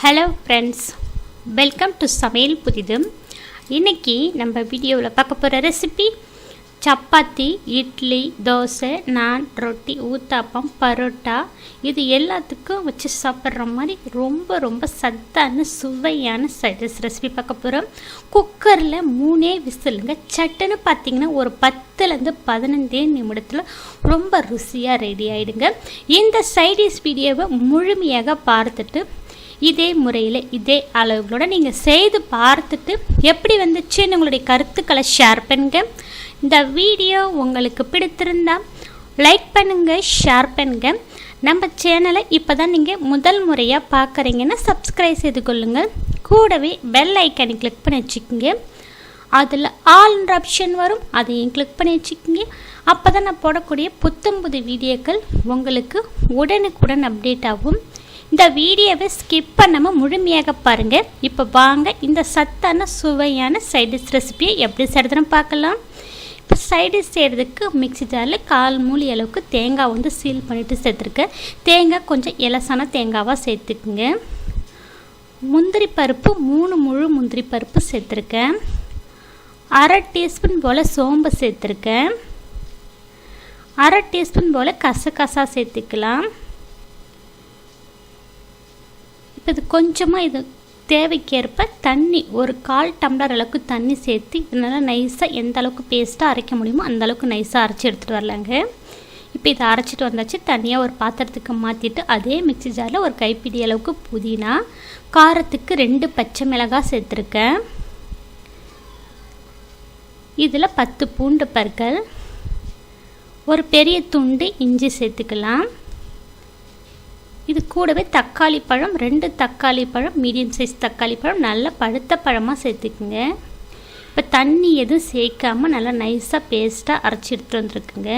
Hello friends welcome to சமையல் புதிதும். இன்றைக்கி நம்ம வீடியோவில் பார்க்க போகிற ரெசிபி சப்பாத்தி இட்லி தோசை நான் ரொட்டி ஊத்தாப்பம் பரோட்டா இது எல்லாத்துக்கும் வச்சு சாப்பிட்ற மாதிரி ரொம்ப ரொம்ப சத்தான சுவையான சைடிஸ் ரெசிபி பார்க்க போகிறோம் குக்கரில் மூணே விசிலுங்க. சட்டுன்னு பார்த்தீங்கன்னா ஒரு பத்துலேருந்து பதினஞ்சே நிமிடத்தில் ரொம்ப ருசியாக ரெடி ஆகிடுங்க இந்த சைடிஸ் வீடியோவை முழுமையாக பார்த்துட்டு இதே முறையில் இதே அளவுகளோட நீங்கள் செய்து பார்த்துட்டு எப்படி வந்துச்சுன்னு உங்களுடைய கருத்துக்களை ஷேர் பண்ணுங்க. இந்த வீடியோ உங்களுக்கு பிடித்திருந்தா லைக் பண்ணுங்க ஷேர் பண்ணுங்க. நம்ம சேனலை இப்போ தான் நீங்கள் முதல் முறையாக பார்க்குறீங்கன்னா சப்ஸ்கிரைப் செய்து கொள்ளுங்கள் கூடவே பெல் ஐக்கனை கிளிக் பண்ணி வச்சுக்கோங்க. அதில் ஆல்ன்ற ஆப்ஷன் வரும் அதையும் கிளிக் பண்ணி வச்சுக்கோங்க. அப்போ தான் நான் போடக்கூடிய புத்தம் புது வீடியோக்கள் உங்களுக்கு உடனுக்குடன் அப்டேட் ஆகும். இந்த வீடியோவை ஸ்கிப் பண்ணாமல் முழுமையாக பாருங்கள் இப்போ வாங்க இந்த சத்தான சுவையான சைடிஷ் ரெசிபியை எப்படி செய்கிறதுன்னு பார்க்கலாம். இப்போ சைடிஷ் செய்கிறதுக்கு மிக்ஸி ஜாரில் கால் மூலி அளவுக்கு தேங்காய் வந்து சீல் பண்ணிவிட்டு சேர்த்துருக்கேன் தேங்காய் கொஞ்சம் இலசான தேங்காவாக சேர்த்துக்குங்க. முந்திரி பருப்பு மூணு முழு முந்திரி பருப்பு சேர்த்துருக்கேன் அரை டீஸ்பூன் போல் சோம்பு சேர்த்துருக்கேன் அரை டீஸ்பூன் போல் கசகசா சேர்த்துக்கலாம் இப்போ இது கொஞ்சமாக இது தேவைக்கேற்ப தண்ணி ஒரு கால் டம்ளர் அளவுக்கு தண்ணி சேர்த்து இதனால் நைஸாக எந்த அளவுக்கு பேஸ்ட்டாக அரைக்க முடியுமோ அந்த அளவுக்கு நைஸாக அரைச்சி எடுத்துகிட்டு வரலாங்க. இப்போ இதை அரைச்சிட்டு வந்தாச்சு. தனியாக ஒரு பாத்திரத்துக்கு மாற்றிட்டு அதே மிக்சி ஜாரில் ஒரு கைப்பிடி அளவுக்கு புதினா காரத்துக்கு ரெண்டு பச்சை மிளகாய் சேர்த்துருக்கேன். இதில் பத்து பூண்டு பற்கள் ஒரு பெரிய துண்டு இஞ்சி சேர்த்துக்கலாம். இது கூடவே தக்காளி பழம் ரெண்டு தக்காளி பழம் மீடியம் சைஸ் தக்காளி பழம் நல்ல பழுத்த பழமாக சேர்த்துக்குங்க. இப்போ தண்ணி எதுவும் சேர்க்காமல் நல்லா நைஸாக பேஸ்ட்டாக அரைச்சி எடுத்துகிட்டு வந்துருக்குங்க.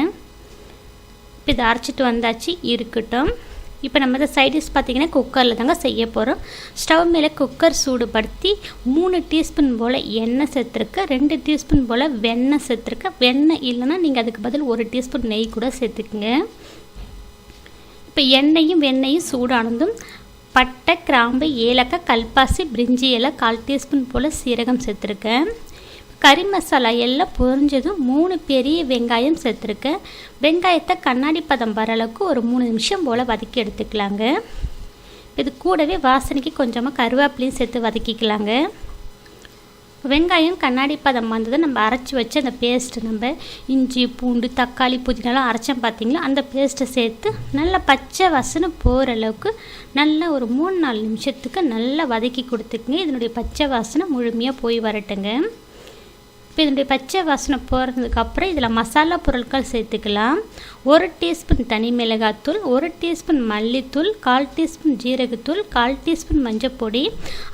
இப்போ இதை அரைச்சிட்டு வந்தாச்சு இருக்கட்டும். இப்போ நம்ம இதை சைடிஷ் பார்த்திங்கன்னா குக்கரில் தாங்க செய்ய போகிறோம் ஸ்டவ் மேலே குக்கர் சூடுபடுத்தி மூணு டீஸ்பூன் போல் எண்ணெய் சேர்த்துருக்க ரெண்டு டீஸ்பூன் போல் வெண்ணெய் சேர்த்துருக்க. வெண்ணெய் இல்லைன்னா நீங்கள் அதுக்கு பதில் ஒரு டீஸ்பூன் நெய் கூட சேர்த்துக்குங்க. இப்போ எண்ணெயும் வெண்ணெயும் சூடானதும் பட்டை கிராம்பு ஏலக்காய் கல்பாசி பிரிஞ்சி இலை கால் டீஸ்பூன் போல் சீரகம் சேர்த்துருக்கேன். கறி மசாலா எல்லாம் பொரிஞ்சதும் மூணு பெரிய வெங்காயம் சேர்த்துருக்கேன். வெங்காயத்தை கண்ணாடி பதம் வர அளவுக்கு ஒரு மூணு நிமிஷம் போல் வதக்கி எடுத்துக்கலாங்க. இது கூடவே வாசனைக்கு கொஞ்சமாக கருவேப்பிலையும் சேர்த்து வதக்கிக்கலாங்க. வெங்காயம் கண்ணாடி பதம் வந்ததை நம்ம அரைச்சி வச்சு அந்த பேஸ்ட்டு நம்ம இஞ்சி பூண்டு தக்காளி புதினாலாம் அரைச்சோம் பார்த்திங்களா? அந்த பேஸ்ட்டை சேர்த்து நல்லா பச்சை வசனை போகிற அளவுக்கு நல்லா ஒரு மூணு நாலு நிமிஷத்துக்கு நல்லா வதக்கி கொடுத்துக்குங்க. இதனுடைய பச்சை வாசனை முழுமையாக போய் வரட்டுங்க. இப்போ இதனுடைய பச்சை வாசனை போகிறதுக்கப்புறம் இதில் மசாலா பொருட்கள் சேர்த்துக்கலாம். ஒரு டீஸ்பூன் தனி மிளகாத்தூள் ஒரு டீஸ்பூன் மல்லித்தூள் கால் டீஸ்பூன் ஜீரகத்தூள் கால் டீஸ்பூன் மஞ்சப்பொடி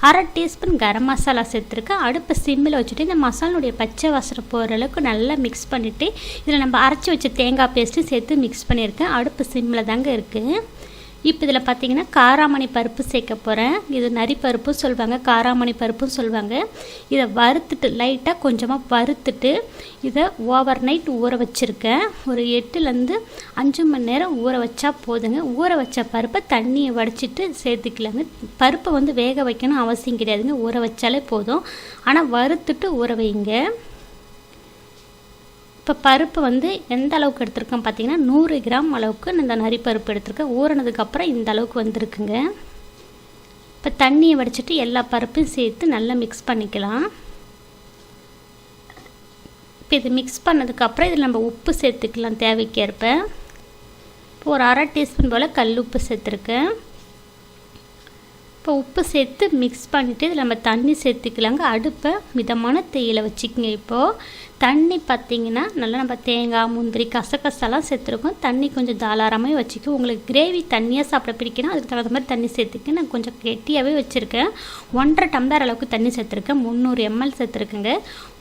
அரை டீஸ்பூன் கரம் மசாலா சேர்த்துருக்கேன் அடுப்பு சிம்மில் வச்சுட்டு இந்த மசாலனுடைய பச்சை வாசனை போகிற அளவுக்கு நல்லா மிக்ஸ் பண்ணிவிட்டு இதில் நம்ம அரைச்சி வச்ச தேங்காய் பேஸ்ட்டு சேர்த்து மிக்ஸ் பண்ணியிருக்கேன். அடுப்பு சிம்மில் தாங்க இருக்குது இப்போ இதில் பார்த்தீங்கன்னா காராமணி பருப்பு சேர்க்க போகிறேன் இது நரி பருப்பு சொல்லுவாங்க காராமணி பருப்பும் சொல்லுவாங்க இதை வறுத்துட்டு லைட்டாக கொஞ்சமாக வறுத்துட்டு இதை ஓவர் நைட் ஊற வச்சுருக்கேன். ஒரு எட்டுலேருந்து அஞ்சு மணி நேரம் ஊற வச்சா போதுங்க. ஊற வச்ச பருப்பை தண்ணியை வடிச்சிட்டு சேர்த்துக்கலாங்க. பருப்பை வந்து வேக வைக்கணும் அவசியம் கிடையாதுங்க. ஊற வச்சாலே போதும். ஆனால் வறுத்துட்டு ஊற வைங்க. இப்போ பருப்பு வந்து எந்த அளவுக்கு எடுத்திருக்கோம் பார்த்தீங்கன்னா நூறு கிராம் அளவுக்கு இந்த நரி பருப்பு எடுத்திருக்கேன் ஊறினதுக்கப்புறம் இந்த அளவுக்கு வந்திருக்குங்க. இப்போ தண்ணியை வடிச்சிட்டு எல்லா பருப்பையும் சேர்த்து நல்லா மிக்ஸ் பண்ணிக்கலாம். இப்போ இது மிக்ஸ் பண்ணதுக்கப்புறம் இதில் நம்ம உப்பு சேர்த்துக்கலாம் தேவைக்கேற்ப. இப்போ ஒரு அரை டீஸ்பூன் போல் கல் உப்பு சேர்த்துருக்கேன். இப்போ உப்பு சேர்த்து மிக்ஸ் பண்ணிவிட்டு இதில் நம்ம தண்ணி சேர்த்துக்கலாங்க. அடுப்பை மிதமான தேயில வச்சுக்கோங்க இப்போது தண்ணி பார்த்திங்கன்னா நல்லா நம்ம தேங்காய் முந்திரி கசகசெல்லாம் சேர்த்துருக்கோம். தண்ணி கொஞ்சம் தாராளமாக வச்சுக்கோ உங்களுக்கு கிரேவி தண்ணியாக சாப்பிட பிடிக்கணும் அதுக்கு தகுந்த மாதிரி தண்ணி சேர்த்துக்க நான் கொஞ்சம் கெட்டியாகவே வச்சுருக்கேன். ஒன்றரை டம்ளர் அளவுக்கு தண்ணி சேர்த்துருக்கேன். முந்நூறு எம்எல் சேர்த்துருக்குங்க.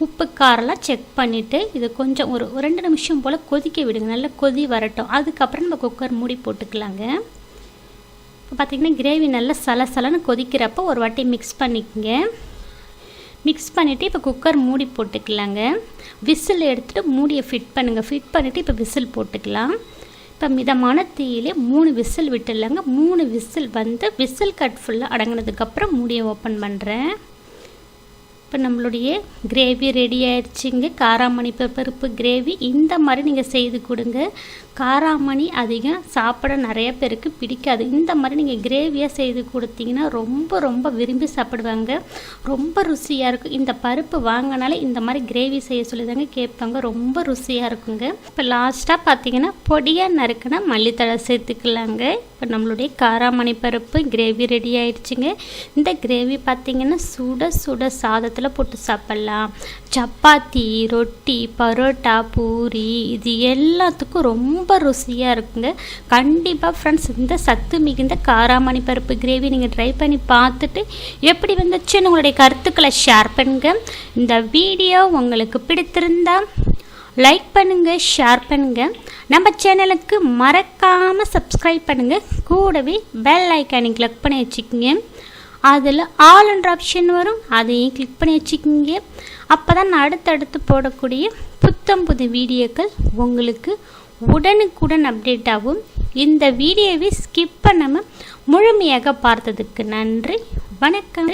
உப்பு காரெல்லாம் செக் பண்ணிவிட்டு இது கொஞ்சம் ஒரு ரெண்டு நிமிஷம் போல் கொதிக்க விடுங்க. நல்லா கொதி வரட்டும். அதுக்கப்புறம் நம்ம குக்கர் மூடி போட்டுக்கலாங்க. இப்போ பார்த்திங்கன்னா கிரேவி நல்லா சலசலன்னு கொதிக்கிறப்போ ஒரு வாட்டி மிக்ஸ் பண்ணிக்கோங்க. மிக்ஸ் பண்ணிவிட்டு இப்போ குக்கர் மூடி போட்டுக்கலாங்க. விசில் எடுத்துகிட்டு மூடியை ஃபிட் பண்ணுங்கள் ஃபிட் பண்ணிவிட்டு இப்போ விசில் போட்டுக்கலாம். இப்போ மிதமான தீயிலே மூணு விசில் விட்டுடலாங்க. மூணு விசில் வந்து விசில் கட் ஃபுல்லாக அடங்கினதுக்கப்புறம் மூடியை ஓப்பன் பண்ணுறேன் இப்போ நம்மளுடைய கிரேவி ரெடி ஆயிடுச்சுங்க. காராமணி பருப்பு கிரேவி இந்த மாதிரி நீங்கள் செய்து கொடுங்க. காராமணி அதிகம் சாப்பிட நிறைய பேருக்கு பிடிக்காது. இந்த மாதிரி நீங்கள் கிரேவியாக செய்து கொடுத்தீங்கன்னா ரொம்ப ரொம்ப விரும்பி சாப்பிடுவாங்க. ரொம்ப ருசியாக இருக்கும். இந்த பருப்பு வாங்கினாலே இந்த மாதிரி கிரேவி செய்ய சொல்லி தாங்க கேட்பாங்க. ரொம்ப ருசியாக இருக்குங்க. இப்போ லாஸ்ட்டாக பார்த்தீங்கன்னா பொடியாக நறுக்குனா மல்லித்தழை சேர்த்துக்கலாங்க. இப்போ நம்மளுடைய காராமணி பருப்பு கிரேவி ரெடி ஆயிடுச்சுங்க. இந்த கிரேவி பார்த்தீங்கன்னா சுட சுட சாதத்தை சாதத்தில் போட்டு சாப்பிட்லாம். சப்பாத்தி ரொட்டி பரோட்டா பூரி இது எல்லாத்துக்கும் ரொம்ப ருசியாக இருக்குங்க. கண்டிப்பாக ஃப்ரெண்ட்ஸ் இந்த சத்து மிகுந்த காராமணி பருப்பு கிரேவி நீங்கள் ட்ரை பண்ணி பார்த்துட்டு எப்படி வந்துச்சுன்னு உங்களுடைய கருத்துக்களை ஷேர் பண்ணுங்க. இந்த வீடியோ உங்களுக்கு பிடித்திருந்தா லைக் பண்ணுங்கள் ஷேர் பண்ணுங்கள் நம்ம சேனலுக்கு மறக்காமல் சப்ஸ்கிரைப் பண்ணுங்கள் கூடவே பெல் ஐக்கானை கிளிக் பண்ணி வச்சுக்கோங்க. அதில் ஆல் ஆப்ஷன் வரும். அதையும் கிளிக் பண்ணி வச்சுக்கிங்க. அப்போ தான் நான் அடுத்தடுத்து போடக்கூடிய புத்தம் புது வீடியோக்கள் உங்களுக்கு உடனுக்குடன் அப்டேட் ஆகும். இந்த வீடியோவை ஸ்கிப் பண்ணாமல் முழுமையாக பார்த்ததுக்கு நன்றி. வணக்கம்.